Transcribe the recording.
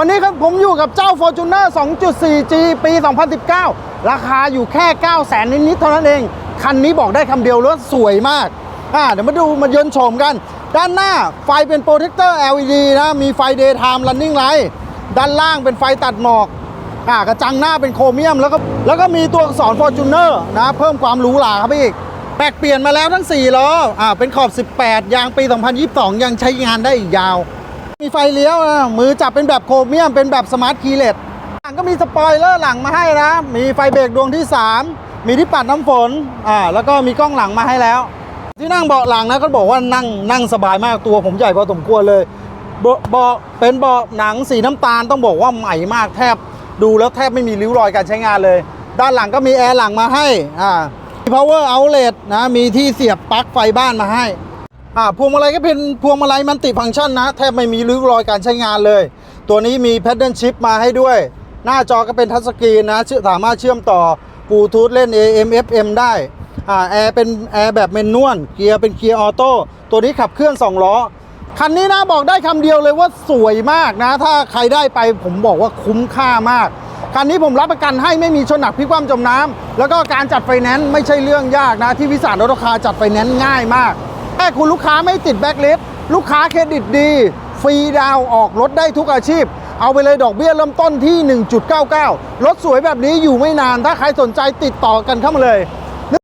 วันนี้ครับผมอยู่กับเจ้า Fortuner 2.4G ปี 2019 ราคาอยู่แค่ 9 0 0 0 0นิดๆเท่านั้นเอง คันนี้บอกได้คำเดียวเลยว่าสวยมากอ่าเดี๋ยวมาดูมายนต์โฉมกัน ด้านหน้าไฟเป็นโปรเทคเตอร์ LED นะ มีไฟ Daytime Running Light ด้านล่างเป็นไฟตัดหมอกอ่ากระจังหน้าเป็นโครเมียม แล้วก็แล้วก็มีตัวอักษร Fortuner นะ เพิ่มความหรูหราครับพี่อีกแบกเปลี่ยนมาแล้วทั้ง 4 ล้ออ่าเป็นขอบ 18 ยางปี 2022 ยังใช้งานได้อีกยาว มีไฟเลี้ยวนะมือจับเป็นแบบโครเมียมเป็นแบบสมาร์ทคีย์เลสหลังก็มีสปอยเลอร์หลังมาให้นะ มีไฟเบรกดวงที่ 3 มีที่ปัดน้ำฝนอ่าแล้วก็มีกล้องหลังมาให้แล้ว ที่นั่งเบาะหลังนะก็บอกว่านั่งนั่งสบายมากตัวผมใหญ่พอสมควรเลยเบาะเป็นเบาะหนังสีน้ำตาลต้องบอกว่าใหม่มากแทบดูแล้วแทบไม่มีริ้วรอยการใช้งานเลย ด้านหลังก็มีแอร์หลังมาให้อ่ามี power outlet นะมีที่เสียบปลั๊กไฟบ้านมาให้ อ่าพวงมาลัยก็เป็นพวงมาลัยมันติฟังก์ชันนะ แทบไม่มีริ้วรอยการใช้งานเลย ตัวนี้มี paddle shift มาให้ด้วย หน้าจอก็เป็นทัชสกรีนนะสามารถเชื่อมต่อบลูทูธเล่น AM FM ได้อ่าแอร์เป็นแอร์แบบเมนนวลเกียร์เป็นเกียร์ออโต้ตัวนี้ขับเคลื่อน 2 ล้อ คันนี้นะบอกได้คำเดียวเลยว่าสวยมากนะ ถ้าใครได้ไปผมบอกว่าคุ้มค่ามากคันนี้ผมรับประกันให้ไม่มีชนหนักพิกคว่ำจมน้ำแล้วก็การจัดไฟแนนซ์ไม่ใช่เรื่องยากนะ ที่วิสานรถราคาจัดไฟแนนซ์ง่ายมาก แค่คุณลูกค้าไม่ติดแบ็คลิฟลูกค้าเครดิตดี ฟรีดาวออกรถได้ทุกอาชีพ เอาไปเลยดอกเบี้ยเริ่มต้นที่ 1.99 รถสวยแบบนี้อยู่ไม่นาน ถ้าใครสนใจติดต่อกันเข้ามาเลย